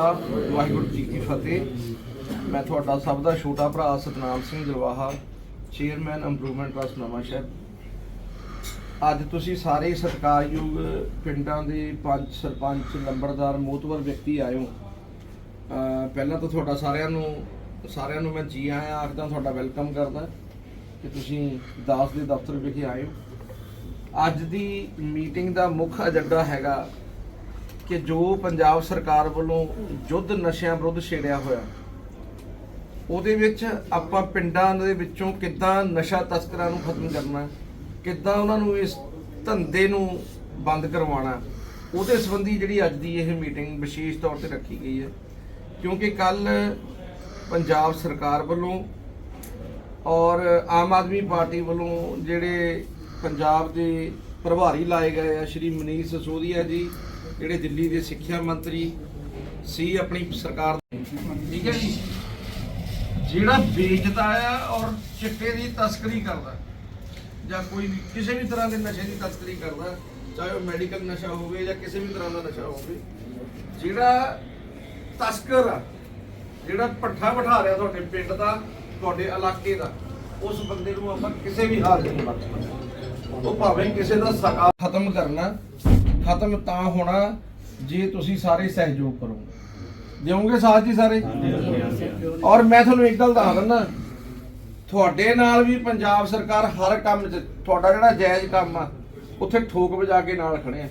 ਵਾਹਿਗੁਰੂ ਜੀ ਕੀ ਫਤਿਹ। ਮੈਂ ਤੁਹਾਡਾ ਸਭ ਦਾ ਛੋਟਾ ਭਰਾ Satnam Singh Jalwaha chairman improvement trust ਨਵਾਂ ਅੱਜ ਤੁਸੀਂ ਸਾਰੇ ਸਤਿਕਾਰਯੋਗ ਪਿੰਡਾਂ ਦੇ ਪੰਚ ਸਰਪੰਚ, ਲੰਬੜਦਾਰ ਮੋਤਵਰ ਵਿਅਕਤੀ ਆਏ ਹੋ। ਪਹਿਲਾਂ ਤਾਂ ਤੁਹਾਡਾ ਸਾਰਿਆਂ ਨੂੰ ਸਾਰਿਆਂ ਨੂੰ ਮੈਂ ਜੀ ਆਇਆਂ ਆਖਦਾ ਤੁਹਾਡਾ ਵੈਲਕਮ ਕਰਦਾ ਕਿ ਤੁਸੀਂ ਦਾਸ ਦੇ ਦਫ਼ਤਰ ਵਿਖੇ ਆਏ ਹੋ। ਅੱਜ ਦੀ ਮੀਟਿੰਗ ਦਾ ਮੁੱਖ ਏਜੰਡਾ ਹੈਗਾ ਕਿ ਜੋ ਪੰਜਾਬ ਸਰਕਾਰ ਵੱਲੋਂ ਯੁੱਧ ਨਸ਼ਿਆਂ ਵਿਰੁੱਧ ਛੇੜਿਆ ਹੋਇਆ, ਉਹਦੇ ਵਿੱਚ ਆਪਾਂ ਪਿੰਡਾਂ ਦੇ ਵਿੱਚੋਂ ਕਿੱਦਾਂ ਨਸ਼ਾ ਤਸਕਰਾਂ ਨੂੰ ਖਤਮ ਕਰਨਾ, ਕਿੱਦਾਂ ਉਹਨਾਂ ਨੂੰ ਇਸ ਧੰਦੇ ਨੂੰ ਬੰਦ ਕਰਵਾਉਣਾ, ਉਹਦੇ ਸੰਬੰਧੀ ਜਿਹੜੀ ਅੱਜ ਦੀ ਇਹ ਮੀਟਿੰਗ ਵਿਸ਼ੇਸ਼ ਤੌਰ ਤੇ ਰੱਖੀ ਗਈ ਹੈ। ਕਿਉਂਕਿ ਕੱਲ ਪੰਜਾਬ ਸਰਕਾਰ ਵੱਲੋਂ ਔਰ ਆਮ ਆਦਮੀ ਪਾਰਟੀ ਵੱਲੋਂ ਜਿਹੜੇ ਪੰਜਾਬ ਦੇ ਪ੍ਰਭਾਰੀ ਲਾਏ ਗਏ ਆ, ਸ਼੍ਰੀ ਮਨੀਸ਼ ਸਸੋਦੀਆ ਜੀ ਜਿਹੜੇ ਦਿੱਲੀ ਦੇ ਸਿੱਖਿਆ ਮੰਤਰੀ ਸੀ ਆਪਣੀ ਸਰਕਾਰ ਠੀਕ ਹੈ ਜੀ? ਜਿਹੜਾ ਵੇਚਦਾ ਆ ਔਰ ਚਿੱਟੇ ਦੀ ਤਸਕਰੀ ਕਰਦਾ, ਜਾਂ ਕੋਈ ਵੀ ਕਿਸੇ ਵੀ ਤਰ੍ਹਾਂ ਦੇ ਨਸ਼ੇ ਦੀ ਤਸਕਰੀ ਕਰਦਾ, ਚਾਹੇ ਉਹ ਮੈਡੀਕਲ ਨਸ਼ਾ ਹੋਵੇ ਜਾਂ ਕਿਸੇ ਵੀ ਤਰ੍ਹਾਂ ਦਾ ਨਸ਼ਾ ਹੋਵੇ, ਜਿਹੜਾ ਤਸਕਰ ਆ, ਜਿਹੜਾ ਪੱਠਾ ਬਿਠਾ ਰਿਹਾ ਤੁਹਾਡੇ ਪਿੰਡ ਦਾ, ਤੁਹਾਡੇ ਇਲਾਕੇ ਦਾ, ਉਸ ਬੰਦੇ ਨੂੰ ਆਪਾਂ ਕਿਸੇ ਵੀ ਹਾਲ 'ਚ ਬਖਸ਼ਣਾ ਉਹ ਭਾਵੇਂ ਕਿਸੇ ਦਾ ਸਕਾ ਖਤਮ ਕਰਨਾ ਖਤਮ ਤਾਂ ਹੋਣਾ ਜੇ ਤੁਸੀਂ ਸਾਰੇ ਸਹਿਯੋਗ ਕਰੋਗੇ। ਦਿਓਗੇ ਸਾਥ ਜੀ ਸਾਰੇ? ਔਰ ਮੈਂ ਤੁਹਾਨੂੰ ਇੱਕ ਗੱਲ ਦੱਸ ਦਿੰਦਾ ਤੁਹਾਡੇ ਨਾਲ ਵੀ ਪੰਜਾਬ ਸਰਕਾਰ ਹਰ ਕੰਮ 'ਚ ਤੁਹਾਡਾ ਜਿਹੜਾ ਜਾਇਜ਼ ਕੰਮ ਆ ਉੱਥੇ ਠੋਕ ਵਜਾ ਕੇ ਨਾਲ ਖੜੇ ਆ।